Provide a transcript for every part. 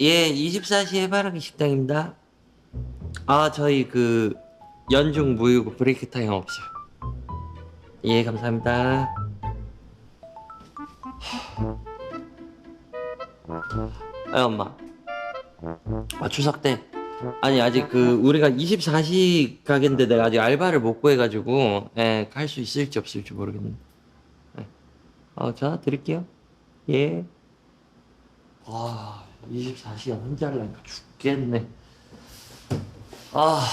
예, 24시 해바라기 식당입니다. 아, 저희 그 연중 무휴고 브레이크 타임 없어요. 예, 감사합니다. 아, 엄마. 아, 추석 때. 아니, 아직 그, 우리가 24시 가게인데 내가 아직 알바를 못 구해가지고, 예, 갈 수 있을지 없을지 모르겠는데. 예. 어, 전화 드릴게요. 예. 아, 24시간 혼자 하려니까 죽겠네. 아.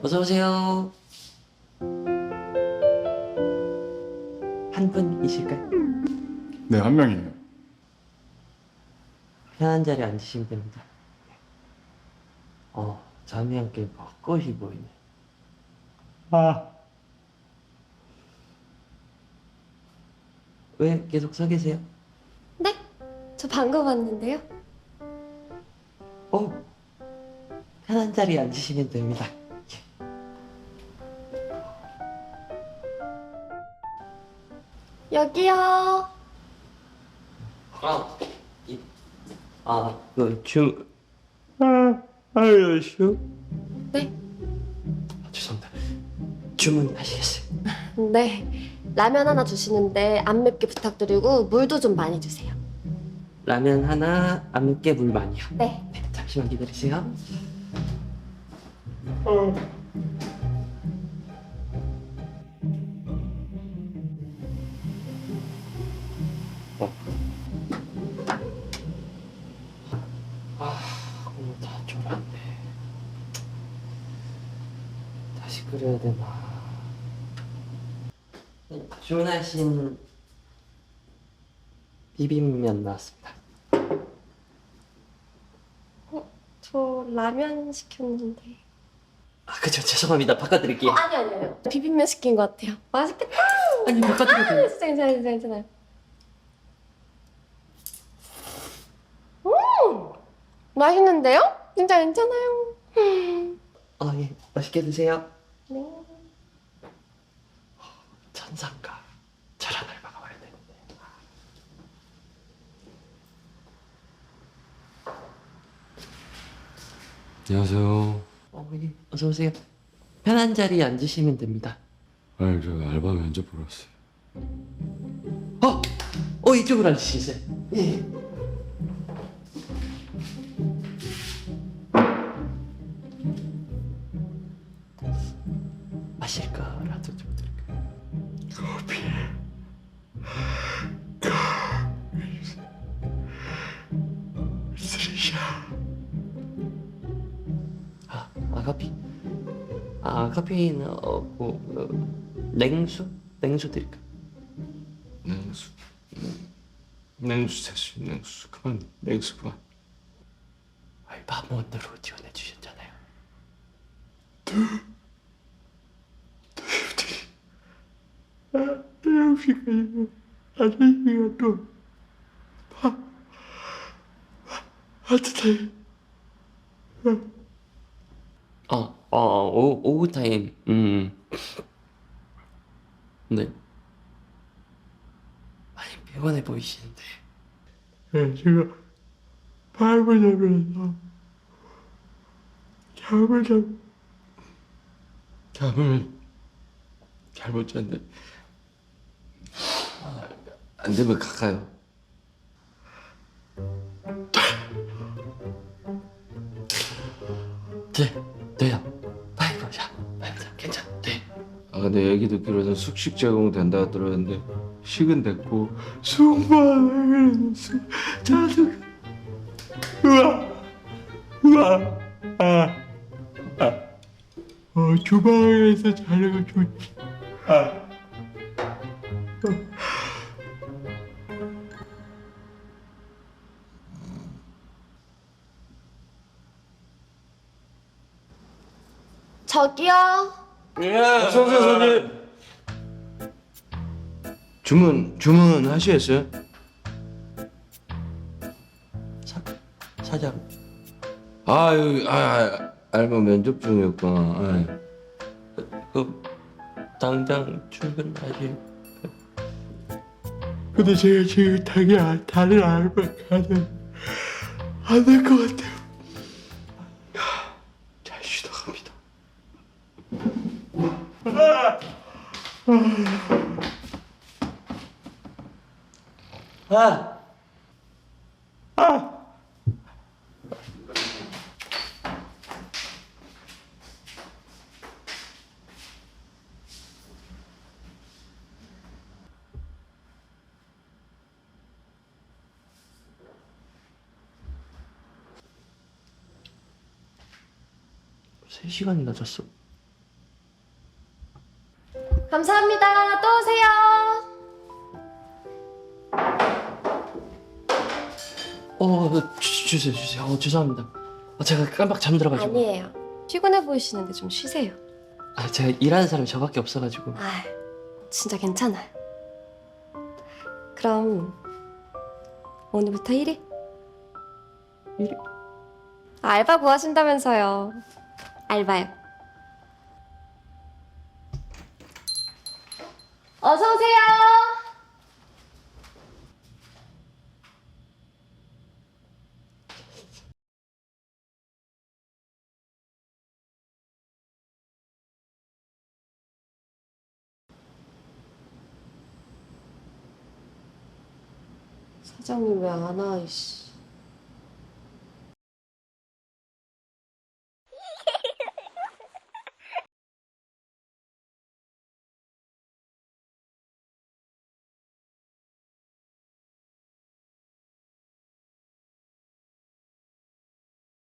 어서 오세요. 한 분이실까요? 네, 한 명이에요. 편한 자리에 앉으시면 됩니다. 어, 잠이 안 깨니까 헛것이 보이네. 아, 왜 계속 서 계세요? 네? 저 방금 왔는데요. 어, 편한 자리에 앉으시면 됩니다. 여기요. 아, 이, 아, 그 주, 아, 아유 주. 네? 아, 죄송합니다. 주문하시겠어요? 네. 라면 하나 주시는데 안 맵게 부탁드리고 물도 좀 많이 주세요. 라면 하나, 안 맵게 물 많이요. 네. 네, 잠시만 기다리세요. 어. 아, 오늘 다 졸았네. 다시 끓여야 되나? 네, 주문하신 비빔면 나왔습니다. 저 라면 시켰는데. 아, 그죠. 죄송합니다. 바꿔드릴게요. 아니 아니요. 비빔면 시킨 것 같아요. 맛있겠다. 아니, 바꿔드릴게요. 진짜 괜찮아요, 괜찮아요, 괜찮아요. 음, 맛있는데요? 진짜 괜찮아요. 아, 예. 맛있게 드세요. 네. 천상가. 저런 알바가 와야 되는데. 안녕하세요. 어, 예. 어서 오세요. 편한 자리에 앉으시면 됩니다. 아니 저 알바 면접 보러 왔어요. 어! 어, 이쪽으로 앉으시세요. 예. 마실 거라도 좀 아 커피는 없고 어, 냉수? 냉수 드릴까? 냉수. 냉수 사실 냉수 그만 냉수 그만. 알바몬으로 지원해 주셨잖아요. 어, 어, 오, 오후 타임. 음. 네. 많이 피곤해 보이시는데. 네, 제가 밤을 자면서 잠을 잠 잠을 잘 못 잤는데 아, 안 되면 가까요. 네, 근데 얘기 듣기로는 숙식 제공 된다 들었는데 식은 됐고 숙만 숙 자주 우와 우와 아, 아. 어, 주방에서 자는 거 좋지 아. 저기요. 어서 오세요 손님. 주문 주문 하시겠어요? 사, 사장. 아 여기 아, 아 알바 면접 중이었구나. 아. 그 당장 출근하실 근데 제가 지금 안- 다른 알바 가는 안될 것 같아요. 아! 세 시간이나 잤어. 어, 주, 주세요, 주세요. 어, 죄송합니다. 어, 제가 깜빡 잠들어가지고. 아니에요. 피곤해 보이시는데 좀 쉬세요. 아, 제가 일하는 사람이 저밖에 없어가지고. 아, 진짜 괜찮아요. 그럼 오늘부터 1일? 1일? 알바 구하신다면서요. 알바요. 어서 오세요. 사장님 왜 안 와? 이씨.